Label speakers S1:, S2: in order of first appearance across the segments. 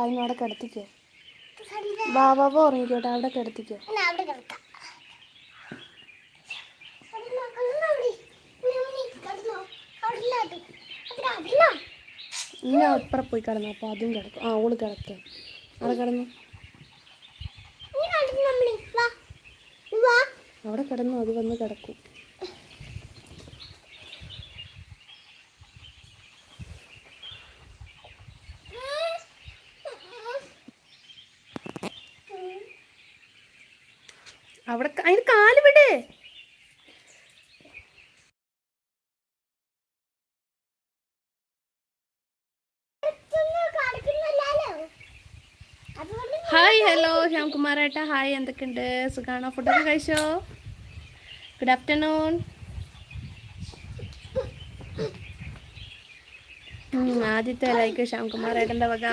S1: അതിന് അവിടെ കിടത്തിക്കോ. ബാബാബ ഉറങ്ങിക്കോട്ടെ അവിടെ കിടത്തിക്കോ. ഇനി അപ്പുറം പോയി കിടന്നു അപ്പോൾ അതും കിടക്കും. ആ ഓൾ കിടക്കുക അവിടെ കിടന്നു. അവിടെ കിടന്നു അത് വന്ന് കിടക്കും. അവിടെ അതിന് കാൽ വിട്. ഹായ് ഹലോ ശ്യാംകുമാർ ഏട്ടാ ഹായ് എന്തൊക്കെയുണ്ട്? സുഖാണോ? ഫുഡൊക്കെ കഴിച്ചോ? ഗുഡ് ആഫ്റ്റർനൂൺ ആദ്യത്തെ ലൈക്ക് ശ്യാംകുമാർ ഏട്ടന്റെ വക.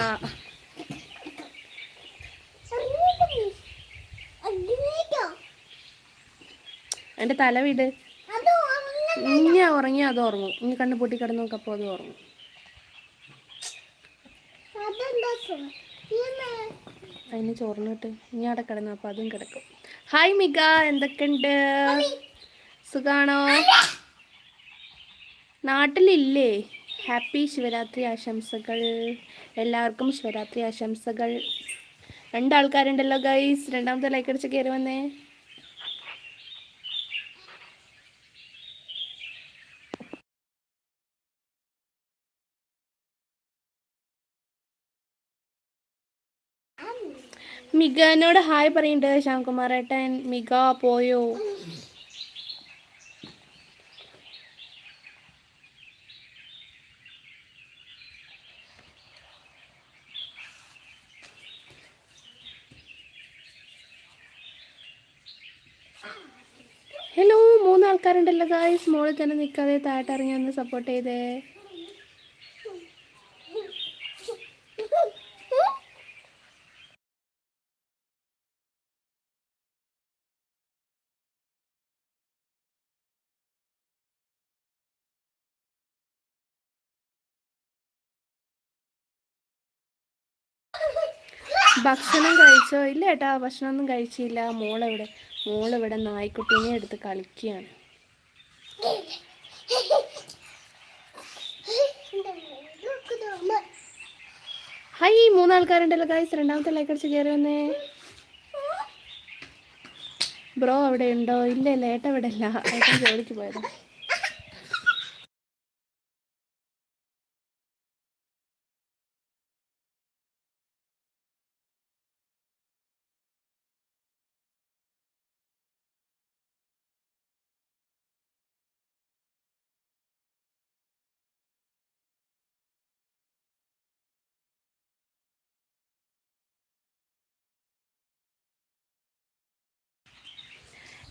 S1: എന്റെ തല വീട്. ഇനി ഉറങ്ങി അത് ഉറങ്ങും. ഇനി കണ്ണ് പൊട്ടി കിടന്നു നോക്കപ്പോൾ അത് ഉറങ്ങും. അതിന് ചോറിനിട്ട് ഇനി അവിടെ കിടന്നു അപ്പോൾ അതും കിടക്കും. ഹായ് മിക. എന്തൊക്കെയുണ്ട്? സുഖാണോ? നാട്ടിലില്ലേ? ഹാപ്പി ശിവരാത്രി ആശംസകൾ. എല്ലാവർക്കും ശിവരാത്രി ആശംസകൾ. രണ്ടാൾക്കാരുണ്ടല്ലോ ഗൈസ് രണ്ടാമത്തെ ലൈക്ക് അടിച്ച് കയറി വന്നേ. മികനോട് ഹായ് പറയുന്നുണ്ട് ശ്യാംകുമാർ ഏട്ടൻ മിക പോയോ? ഹലോ മൂന്നാൾക്കാരുണ്ടല്ലോ ഗായ്സ് മോളിൽ തന്നെ നിൽക്കാതെ താഴെ ഇറങ്ങി ഒന്ന് സപ്പോർട്ട് ചെയ്തേ. ഭക്ഷണം കഴിച്ചോ? ഇല്ല ഏട്ടാ ഭക്ഷണമൊന്നും കഴിച്ചില്ല. മോളെവിടെ മോളിവിടെ നായ്ക്കുട്ടീനെ എടുത്ത് കളിക്കുകയാണ്. ഹൈ മൂന്നാൾക്കാരുണ്ടല്ലോ ഗായ്സ് രണ്ടാമത്തെ ലൈക്ക് അടിച്ച് കയറി വന്നേ. ബ്രോ അവിടെ ഉണ്ടോ ഇല്ല ഇല്ല ഏട്ട ഇവിടെ ഇല്ല ഏട്ടൻ ജോലിക്ക് പോയതാ.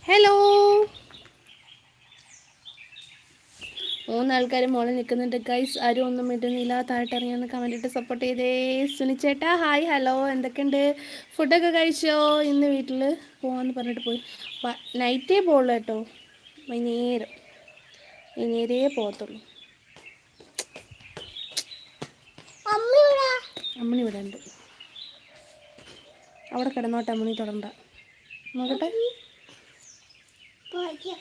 S1: ഹലോ മൂന്നാൾക്കാർ മോളിൽ നിൽക്കുന്നുണ്ട്. ഗൈസ് ആരും ഒന്നും ഇടുന്നില്ല താഴോട്ട് ഇറങ്ങി ഒന്ന് കമന്റ് ഇട്ട് സപ്പോർട്ട് ചെയ്തേ. സുനിച്ചേട്ടാ ഹായ് ഹലോ എന്തൊക്കെയുണ്ട്? ഫുഡൊക്കെ കഴിച്ചോ? ഇന്ന് വീട്ടിൽ പോകാമെന്ന് പറഞ്ഞിട്ട് പോയി. നൈറ്റേ പോകുള്ളൂ കേട്ടോ. വൈകുന്നേരം. വൈകുന്നേരേ പോകത്തുള്ളൂ അമ്മണി ഇവിടെ ഉണ്ട്. അവിടെ കിടന്നോട്ടെ അമ്മണി തുടണ്ട. നോക്കട്ടെ.
S2: പോയി.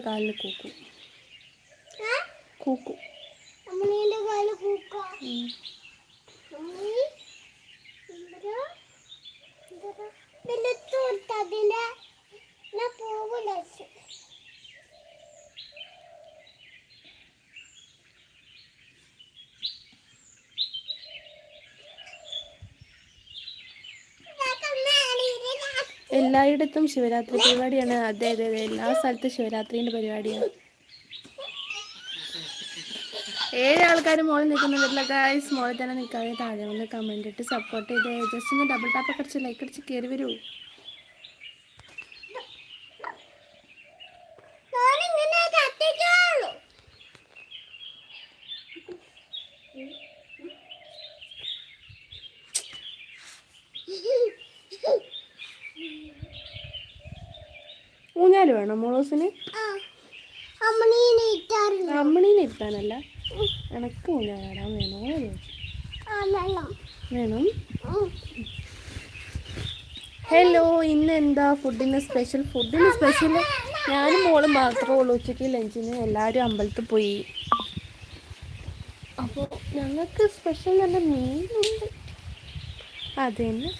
S1: കാലിൽ കൂക്കു. കൂക്കു.
S2: കാലിൽ കൂക്കാ.
S1: എല്ലായിടത്തും ശിവരാത്രി പരിപാടിയാണ്. അതെ അതെ അതെ. എല്ലാ സ്ഥലത്തും ശിവരാത്രിന്റെ പരിപാടിയാണ്. ഏഴ് ആൾക്കാർ മോളിൽ നിൽക്കുന്നുണ്ടല്ലോ ഗായ്സ് മോളിൽ തന്നെ നിൽക്കാതെ താഴെ വന്ന് കമന്റ് ഇട്ട് സപ്പോർട്ട് ചെയ്ത്. ജസ്റ്റ് ഒന്ന് ഡബിൾ ടാപ്പ് അടിച്ച് ലൈക്ക് അടിച്ച് കയറി വരൂ. വേണം മോളോസിന്?
S2: അമ്മണീനെ
S1: ഇരുത്താനല്ല എനക്ക് ഊഞ്ഞാലാടാൻ വേണോ വേണം. ഹലോ ഇന്ന് എന്താ ഫുഡിന് സ്പെഷ്യൽ? ഫുഡിന് സ്പെഷ്യൽ ഞാനും മോളും മാത്രമേ ഉള്ളൂ. ഉച്ചയ്ക്ക് ലഞ്ചിന് എല്ലാവരും അമ്പലത്തിൽ പോയി. അപ്പോൾ ഞങ്ങൾക്ക് സ്പെഷ്യൽ നല്ല മീനുണ്ട്. അത് തന്നെ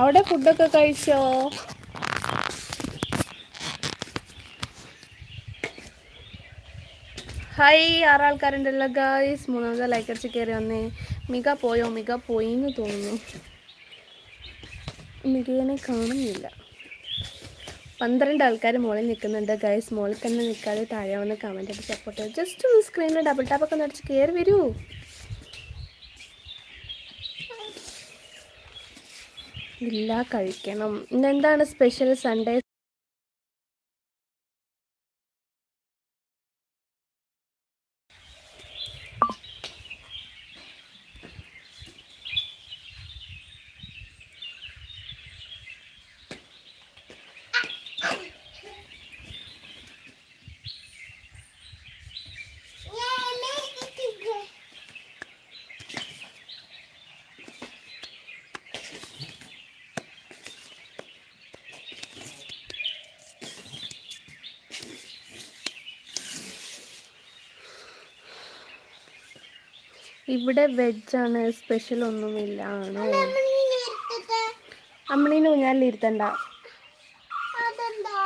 S1: അവിടെ ഫുഡൊക്കെ കഴിച്ചോ? ഹായ് ആറാൾക്കാരുണ്ടല്ലോ ഗായ്സ് മൂന്നാമത്തെ ലൈക്ക് അടിച്ച് കയറി വന്നേ. മിക പോയോ? മിക പോയി എന്ന് തോന്നുന്നു. മികയെ കാണുന്നില്ല. പന്ത്രണ്ട് ആൾക്കാർ മുകളിൽ നിൽക്കുന്നുണ്ട് ഗൈസ് മുകളിൽ തന്നെ നിൽക്കാതെ താഴെ വന്ന് കമന്റ് അടിച്ച് സപ്പോർട്ട് ജസ്റ്റ് ഒന്ന് സ്ക്രീനിൽ ഡബിൾ ടാപ്പൊക്കെ ഒന്ന് അടിച്ച് കയറി വരൂ. ഇല്ല കഴിക്കണം. ഇന്നെന്താണ് സ്പെഷ്യൽ സൺഡേ
S2: ഞാൻ മേടിച്ചിട്ട്
S1: ഇവിടെ വെജ് ആണ് സ്പെഷ്യൽ ഒന്നുമില്ല ആണോ.
S2: ഞാൻ
S1: അമ്മണീനെ ഊഞ്ഞാലിരുത്തണ്ട
S2: അതെന്താ?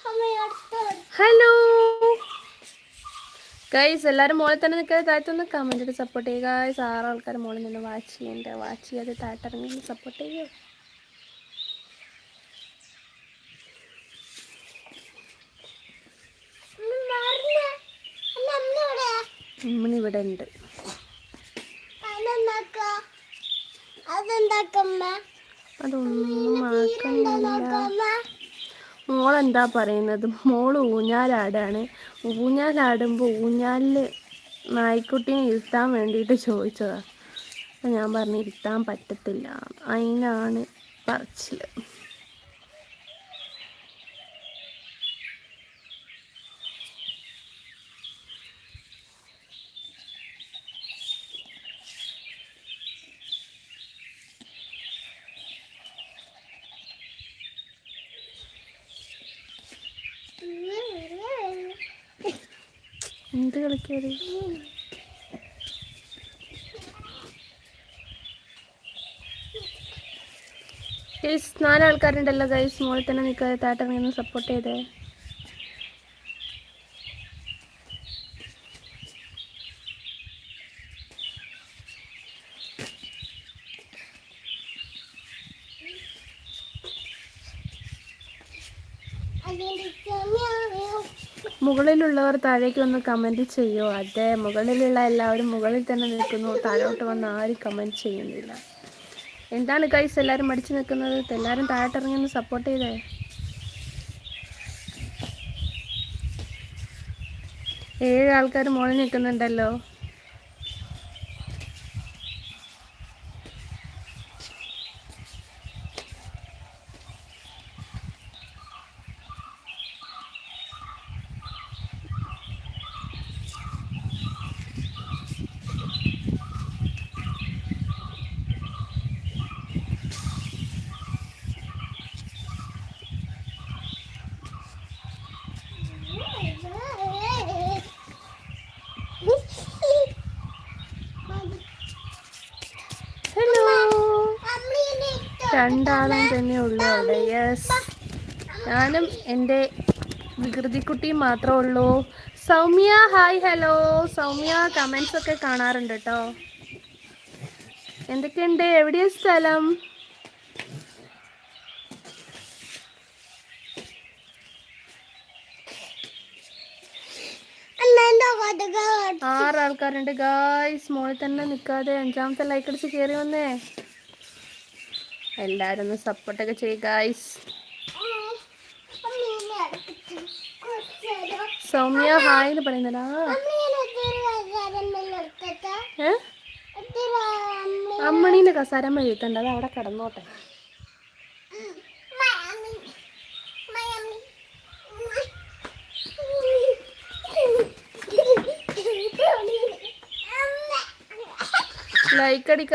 S2: അമ്മ
S1: ഹലോ ഗൈസ് എല്ലാവരും മോളിൽ തന്നെ നിൽക്കാതെ താഴത്തൊന്ന് കമന്റ് ചെയ്ത് സപ്പോർട്ട് ചെയ്യുക. ഗൈസ് ആറ് ആൾക്കാർ മോളിൽ നിന്ന് വാച്ച് ചെയ്യണ്ട വാച്ച് ചെയ്യാതെ താഴത്തിറങ്ങി സപ്പോർട്ട് ചെയ്യുക. ഇവിടെ ഉണ്ട്. അതൊന്നും ആക്കുന്നില്ല മോളെന്താ പറയുന്നത്? മോൾ ഊഞ്ഞാലാടാണ്. ഊഞ്ഞാലാടുമ്പോൾ ഊഞ്ഞാലിൽ നായ്ക്കുട്ടിയെ ഇരുത്താൻ വേണ്ടിയിട്ട് ചോദിച്ചതാണ് അപ്പം ഞാൻ പറഞ്ഞു ഇരുത്താൻ പറ്റത്തില്ല. അതിനാണ് പറച്ചിൽ എന്ത് കളിക്കാറ്? ഗൈസ് നാലാൾക്കാരുണ്ടല്ലോ ഗൈസ് മോളിൽ തന്നെ നിൽക്കാതെ താട്ടം ഒന്ന് സപ്പോർട്ട് ചെയ്തേ. മുകളിലുള്ളവർ താഴേക്ക് വന്ന് കമന്റ് ചെയ്യോ? അതെ മുകളിലുള്ള എല്ലാവരും മുകളിൽ തന്നെ നിൽക്കുന്നു. താഴോട്ട് വന്ന് ആരും കമന്റ് ചെയ്യുന്നില്ല. എന്താണ് കൈസ് എല്ലാവരും മടിച്ചു നിൽക്കുന്നത്? എല്ലാവരും താഴോട്ടിറങ്ങി ഒന്ന് സപ്പോർട്ട് ചെയ്തേ. ഏഴ് ആൾക്കാർ മുകളിൽ നിൽക്കുന്നുണ്ടല്ലോ ഹലോ രണ്ടാളും തന്നെ ഉള്ളു അവിടെ. യെസ് ഞാനും എന്റെ വികൃതിക്കുട്ടിയും മാത്രമേ ഉള്ളൂ. Soumya hi hello Soumya comments ഒക്കെ കാണാറുണ്ട് കേട്ടോ എന്തൊക്കെയുണ്ട്? എവിടെയാ സ്ഥലം? ആറ് ആൾക്കാരുണ്ട് ഗായ്സ് മോളിൽ തന്നെ നിൽക്കാതെ അഞ്ചാമത്തെ ലൈക്ക് അടിച്ച് കയറി വന്നേ. എല്ലാവരും ഒന്ന് സപ്പോർട്ടൊക്കെ
S2: ചെയ്യുക
S1: സൗമ്യ ഹായ് എന്ന് പറയുന്നടാ അമ്മണീന്റെ കസാരമ്മ എഴുത്തണ്ട അത് അവിടെ കിടന്നോട്ടെ. ലൈക്ക് അടിക്ക.